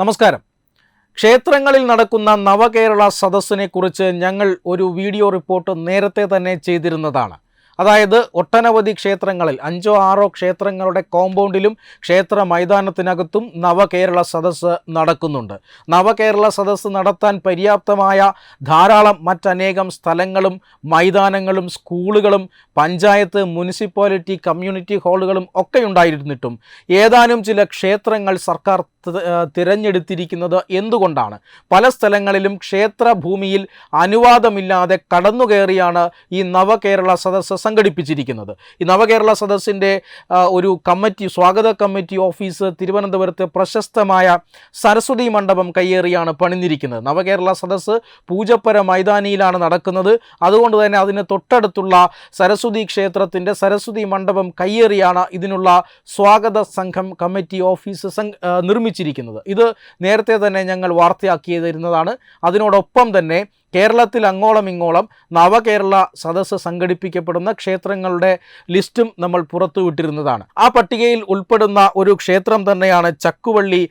നമസ്കാരം. ക്ഷേത്രങ്ങളിൽ നടക്കുന്ന നവകേരള സദസ്സിനെക്കുറിച്ച് ഞങ്ങൾ ഒരു വീഡിയോ റിപ്പോർട്ട് നേരത്തെ തന്നെ ചെയ്തിരുന്നതാണ്. അതായത് ഒട്ടനവധി ക്ഷേത്രങ്ങളിൽ അഞ്ചോ ആറോ ക്ഷേത്രങ്ങളുടെ കോമ്പൗണ്ടിലും ക്ഷേത്ര മൈതാനത്തിനകത്തും നവകേരള സദസ്സ് നടക്കുന്നുണ്ട്. നവകേരള സദസ്സ് നടത്താൻ പര്യാപ്തമായ ധാരാളം മറ്റനേകം സ്ഥലങ്ങളും മൈതാനങ്ങളും സ്കൂളുകളും പഞ്ചായത്ത് മുനിസിപ്പാലിറ്റി കമ്മ്യൂണിറ്റി ഹാളുകളും ഒക്കെ ഉണ്ടായിരുന്നിട്ടും ഏതാനും ചില ക്ഷേത്രങ്ങൾ സർക്കാർ തിരഞ്ഞെടുത്തിരിക്കുന്നത് എന്തുകൊണ്ടാണ്? പല സ്ഥലങ്ങളിലും ക്ഷേത്രഭൂമിയിൽ അനുവാദമില്ലാതെ കടന്നുകയറിയാണ് ഈ നവകേരള സദസ്സ് സംഘടിപ്പിച്ചിരിക്കുന്നത്. ഈ നവകേരള സദസ്സിന്റെ ഒരു കമ്മിറ്റി സ്വാഗത കമ്മിറ്റി ഓഫീസ് തിരുവനന്തപുരത്തെ പ്രശസ്തമായ സരസ്വതി മണ്ഡപം കയ്യേറിയാണ് പണിഞ്ഞിരിക്കുന്നത് നവകേരള സദസ്സ് പൂജപ്പര മൈതാനിയിലാണ് നടക്കുന്നത്. അതുകൊണ്ട് തന്നെ അതിന് തൊട്ടടുത്തുള്ള സരസ്വതി ക്ഷേത്രത്തിന്റെ സരസ്വതി മണ്ഡപം കയ്യേറിയാണ് ഇതിനുള്ള സ്വാഗത സംഘം കമ്മിറ്റി ഓഫീസ് നിർമ്മിച്ചിരിക്കുന്നത്. ഇത് നേരത്തെ തന്നെ ഞങ്ങൾ വാർത്തയാക്കിയതിരുന്നതാണ്. അതിനോടൊപ്പം തന്നെ കേരളത്തിൽ അങ്ങോളം ഇങ്ങോളം നവകേരള സദസ്സ് സംഘടിപ്പിക്കപ്പെടുന്ന ക്ഷേത്രങ്ങളുടെ ലിസ്റ്റും നമ്മൾ പുറത്തുവിട്ടിരുന്നതാണ്. ആ പട്ടികയിൽ ഉൾപ്പെടുന്ന ഒരു ക്ഷേത്രം തന്നെയാണ് ചക്കുവള്ളി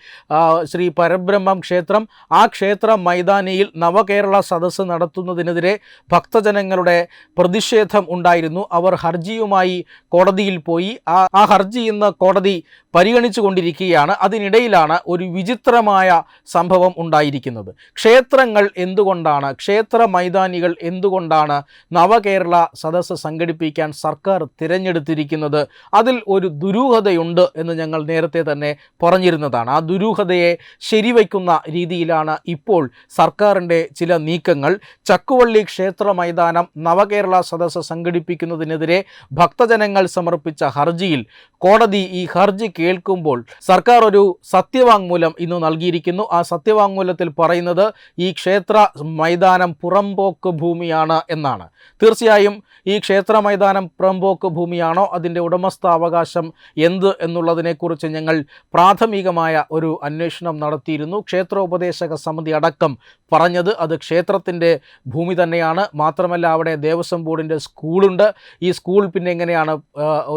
ശ്രീ പരബ്രഹ്മം ക്ഷേത്രം. ആ ക്ഷേത്ര മൈതാനിയിൽ നവകേരള സദസ്സ് നടത്തുന്നതിനെതിരെ ഭക്തജനങ്ങളുടെ പ്രതിഷേധം ഉണ്ടായിരുന്നു. അവർ ഹർജിയുമായി കോടതിയിൽ പോയി. ആ ഹർജി ഇന്ന് കോടതി പരിഗണിച്ചു കൊണ്ടിരിക്കുകയാണ് അതിനിടയിലാണ് ഒരു വിചിത്രമായ സംഭവം ഉണ്ടായിരിക്കുന്നത്. ക്ഷേത്രങ്ങൾ എന്തുകൊണ്ടാണ്? ക്ഷേത്ര മൈതാനികൾ എന്തുകൊണ്ടാണ് നവകേരള സദസ്സ് സംഘടിപ്പിക്കാൻ സർക്കാർ തിരഞ്ഞെടുത്തിരിക്കുന്നത്? അതിൽ ഒരു ദുരൂഹതയുണ്ട് എന്ന് ഞങ്ങൾ നേരത്തെ തന്നെ പറഞ്ഞിരുന്നതാണ്. ആ ദുരൂഹതയെ ശരിവയ്ക്കുന്ന രീതിയിലാണ് ഇപ്പോൾ സർക്കാരിന്റെ ചില നീക്കങ്ങൾ. ചക്കുവള്ളി ക്ഷേത്ര മൈതാനം നവകേരള സദസ്സ് സംഘടിപ്പിക്കുന്നതിനെതിരെ ഭക്തജനങ്ങൾ സമർപ്പിച്ച ഹർജിയിൽ കോടതി ഈ ഹർജി കേൾക്കുമ്പോൾ സർക്കാർ ഒരു സത്യവാങ്മൂലം ഇന്ന് നൽകിയിരിക്കുന്നു. ആ സത്യവാങ്മൂലത്തിൽ പറയുന്നത് ഈ ക്ഷേത്ര മൈതാനം പുറംപോക്ക് ഭൂമിയാണ് എന്നാണ്. തീർച്ചയായും ഈ ക്ഷേത്ര മൈതാനം പുറംപോക്ക് ഭൂമിയാണോ? അതിന്റെ ഉടമസ്ഥാവകാശം എന്ത് എന്നുള്ളതിനെക്കുറിച്ച് ഞങ്ങൾ പ്രാഥമികമായ ഒരു അന്വേഷണം നടത്തിയിരുന്നു. ക്ഷേത്രോപദേശക സമിതി അടക്കം പറഞ്ഞത് അത് ക്ഷേത്രത്തിന്റെ ഭൂമി തന്നെയാണ്. മാത്രമല്ല അവിടെ ദേവസ്വം ബോർഡിന്റെ സ്കൂളുണ്ട്. ഈ സ്കൂൾ പിന്നെ എങ്ങനെയാണ്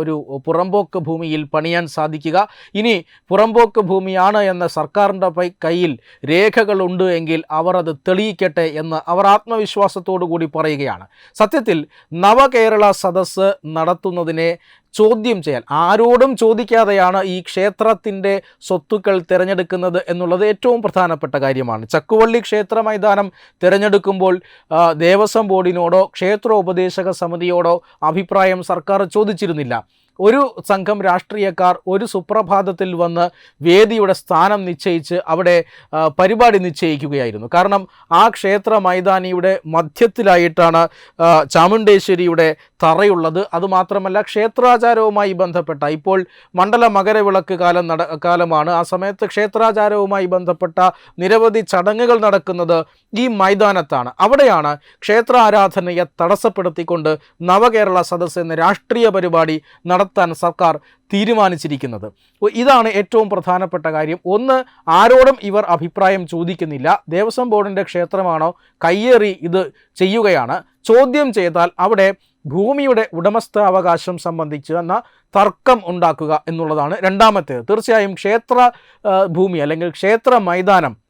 ഒരു പുറമ്പോക്ക് ഭൂമിയിൽ പണിയാൻ സാധിക്കുക. ഇനി പുറമ്പോക്ക് ഭൂമിയാണ് എന്ന സർക്കാരിന്റെ കയ്യിൽ രേഖകളുണ്ട് എങ്കിൽ അവർ അത് തെളിയിക്കട്ടെ എന്ന് അവർ ആത്മവിശ്വാസത്തോടു കൂടി പറയുകയാണ്. സത്യത്തിൽ നവകേരള സദസ്സ് നടത്തുന്നതിനെ ചോദ്യം ചെയ്യാൻ ആരോടും ചോദിക്കാതെയാണ് ഈ ക്ഷേത്രത്തിന്റെ സ്വത്തുക്കൾ തിരഞ്ഞെടുക്കുന്നത് എന്നുള്ളത് ഏറ്റവും പ്രധാനപ്പെട്ട കാര്യമാണ്. ചക്കുവള്ളി ക്ഷേത്ര മൈതാനം തിരഞ്ഞെടുക്കുമ്പോൾ ദേവസ്വം ബോർഡിനോടോ ക്ഷേത്രോപദേശക സമിതിയോടോ അഭിപ്രായം സർക്കാർ ചോദിച്ചിരുന്നില്ല. ഒരു സംഘം രാഷ്ട്രീയക്കാർ ഒരു സുപ്രഭാതത്തിൽ വന്ന് വേദിയുടെ സ്ഥാനം നിശ്ചയിച്ച് അവിടെ പരിപാടി നിശ്ചയിക്കുകയായിരുന്നു. കാരണം ആ ക്ഷേത്ര മൈതാനിയുടെ മധ്യത്തിലായിട്ടാണ് ചാമുണ്ടേശ്വരിയുടെ തറയുള്ളത്. അതുമാത്രമല്ല ക്ഷേത്രാചാരവുമായി ബന്ധപ്പെട്ട ഇപ്പോൾ മണ്ഡല മകരവിളക്ക് കാലം നട കാലമാണ്. ആ സമയത്ത് ക്ഷേത്രാചാരവുമായി ബന്ധപ്പെട്ട നിരവധി ചടങ്ങുകൾ നടക്കുന്നത് ഈ മൈതാനത്താണ്. അവിടെയാണ് ക്ഷേത്ര ആരാധനയെ തടസ്സപ്പെടുത്തിക്കൊണ്ട് നവകേരള സദസ്സ് എന്ന രാഷ്ട്രീയ പരിപാടി നടത്താൻ സർക്കാർ തീരുമാനിച്ചിരിക്കുന്നത്. ഇതാണ് ഏറ്റവും പ്രധാനപ്പെട്ട കാര്യം. ഒന്ന് ആരോടും ഇവർ അഭിപ്രായം ചോദിക്കുന്നില്ല. ദേവസ്വം ബോർഡിന്റെ ക്ഷേത്രമാണോ? കയ്യേറി ഇത് ചെയ്യുകയാണ്. ചോദ്യം ചെയ്താൽ അവിടെ ഭൂമിയുടെ ഉടമസ്ഥാവകാശം സംബന്ധിച്ച് എന്ന തർക്കം ഉണ്ടാക്കുക എന്നുള്ളതാണ് രണ്ടാമത്തേത്. തീർച്ചയായും ക്ഷേത്ര ഭൂമി അല്ലെങ്കിൽ ക്ഷേത്ര മൈതാനം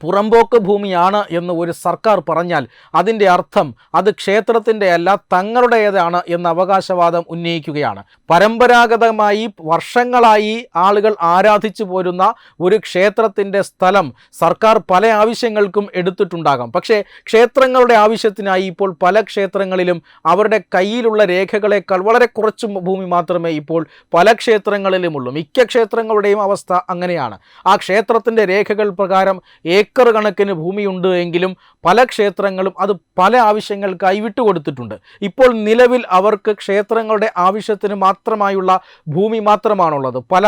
പുറമ്പോക്ക് ഭൂമിയാണ് എന്ന് ഒരു സർക്കാർ പറഞ്ഞാൽ അതിന്റെ അർത്ഥം അത് ക്ഷേത്രത്തിന്റെ അല്ല തങ്ങളുടേതാണ് എന്ന അവകാശവാദം ഉന്നയിക്കുകയാണ്. പരമ്പരാഗതമായി വർഷങ്ങളായി ആളുകൾ ആരാധിച്ചു പോരുന്ന ഒരു ക്ഷേത്രത്തിന്റെ സ്ഥലം സർക്കാർ പല ആവശ്യങ്ങൾക്കും എടുത്തിട്ടുണ്ടാകാം. പക്ഷേ ക്ഷേത്രങ്ങളുടെ ആവശ്യത്തിനായി ഇപ്പോൾ പല ക്ഷേത്രങ്ങളിലും അവരുടെ കയ്യിലുള്ള രേഖകളെക്കാൾ വളരെ കുറച്ച് ഭൂമി മാത്രമേ ഇപ്പോൾ പല ക്ഷേത്രങ്ങളിലുമുള്ളൂ. മിക്ക ക്ഷേത്രങ്ങളുടെയും അവസ്ഥ അങ്ങനെയാണ്. ആ ക്ഷേത്രത്തിന്റെ രേഖകൾ പ്രകാരം ഏക്കർ കണക്കിന് ഭൂമിയുണ്ട് എങ്കിലും പല ക്ഷേത്രങ്ങളും അത് പല ആവശ്യങ്ങൾക്കായി വിട്ടുകൊടുത്തിട്ടുണ്ട് ഇപ്പോൾ നിലവിൽ അവർക്ക് ക്ഷേത്രങ്ങളുടെ ആവശ്യത്തിന് മാത്രമായുള്ള ഭൂമി മാത്രമാണുള്ളത്. പല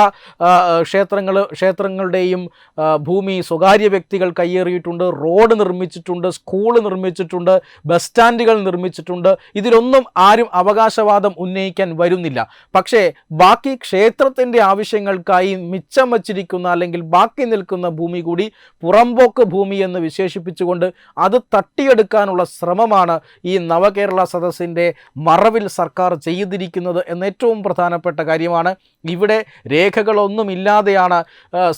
ക്ഷേത്രങ്ങൾ ക്ഷേത്രങ്ങളുടെയും ഭൂമി സ്വകാര്യ വ്യക്തികൾ കയ്യേറിയിട്ടുണ്ട് റോഡ് നിർമ്മിച്ചിട്ടുണ്ട് സ്കൂൾ നിർമ്മിച്ചിട്ടുണ്ട് ബസ് സ്റ്റാൻഡുകൾ നിർമ്മിച്ചിട്ടുണ്ട്. ഇതിലൊന്നും ആരും അവകാശവാദം ഉന്നയിക്കാൻ വരുന്നില്ല. പക്ഷേ ബാക്കി ക്ഷേത്രത്തിന്റെ ആവശ്യങ്ങൾക്കായി മിച്ചം വച്ചിരിക്കുന്ന അല്ലെങ്കിൽ ബാക്കി നിൽക്കുന്ന ഭൂമി കൂടി പുറമ്പോ പുറമ്പോക്ക് ഭൂമി എന്ന് വിശേഷിപ്പിച്ചുകൊണ്ട് അത് തട്ടിയെടുക്കാനുള്ള ശ്രമമാണ് ഈ നവകേരള സദസ്സിന്റെ മറവിൽ സർക്കാർ ചെയ്തിരിക്കുന്നത് എന്ന ഏറ്റവും പ്രധാനപ്പെട്ട കാര്യമാണ്. ഇവിടെ രേഖകളൊന്നുമില്ലാതെയാണ്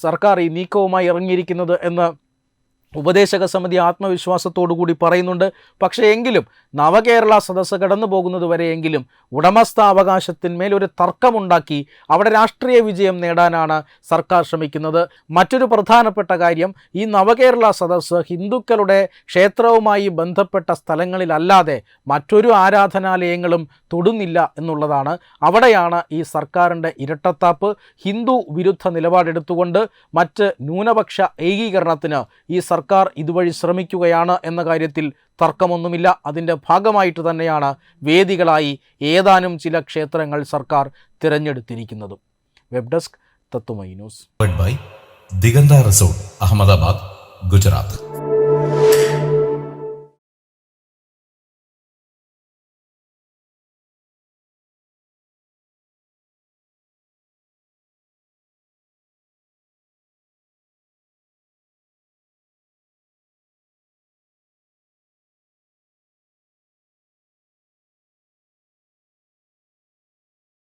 സർക്കാർ ഈ നീക്കവുമായി ഇറങ്ങിയിരിക്കുന്നത് എന്ന് ഉപദേശക സമിതി ആത്മവിശ്വാസത്തോടുകൂടി പറയുന്നുണ്ട്. പക്ഷേ എങ്കിലും നവകേരള സദസ്സ് കടന്നു പോകുന്നത് വരെയെങ്കിലും ഉടമസ്ഥാവകാശത്തിന്മേൽ ഒരു തർക്കമുണ്ടാക്കി അവിടെ രാഷ്ട്രീയ വിജയം നേടാനാണ് സർക്കാർ ശ്രമിക്കുന്നത്. മറ്റൊരു പ്രധാനപ്പെട്ട കാര്യം ഈ നവകേരള സദസ്സ് ഹിന്ദുക്കളുടെ ക്ഷേത്രവുമായി ബന്ധപ്പെട്ട സ്ഥലങ്ങളിലല്ലാതെ മറ്റൊരു ആരാധനാലയങ്ങളും തൊടുന്നില്ല എന്നുള്ളതാണ് അവിടെയാണ് ഈ സർക്കാരിന്റെ ഇരട്ടത്താപ്പ്. ഹിന്ദു വിരുദ്ധ നിലപാടെടുത്തുകൊണ്ട് മറ്റ് ന്യൂനപക്ഷ ഏകീകരണത്തിന് ഈ ഇതുവഴി ശ്രമിക്കുകയാണ് എന്ന കാര്യത്തിൽ തർക്കമൊന്നുമില്ല. അതിന്റെ ഭാഗമായിട്ട് തന്നെയാണ് വേദികളായി ഏതാനും ചില ക്ഷേത്രങ്ങൾ സർക്കാർ തിരഞ്ഞെടുത്തിരിക്കുന്നതും. വെബ് ഡെസ്ക് തത്തുമൈ news. By Diganta resort Ahmedabad Gujarat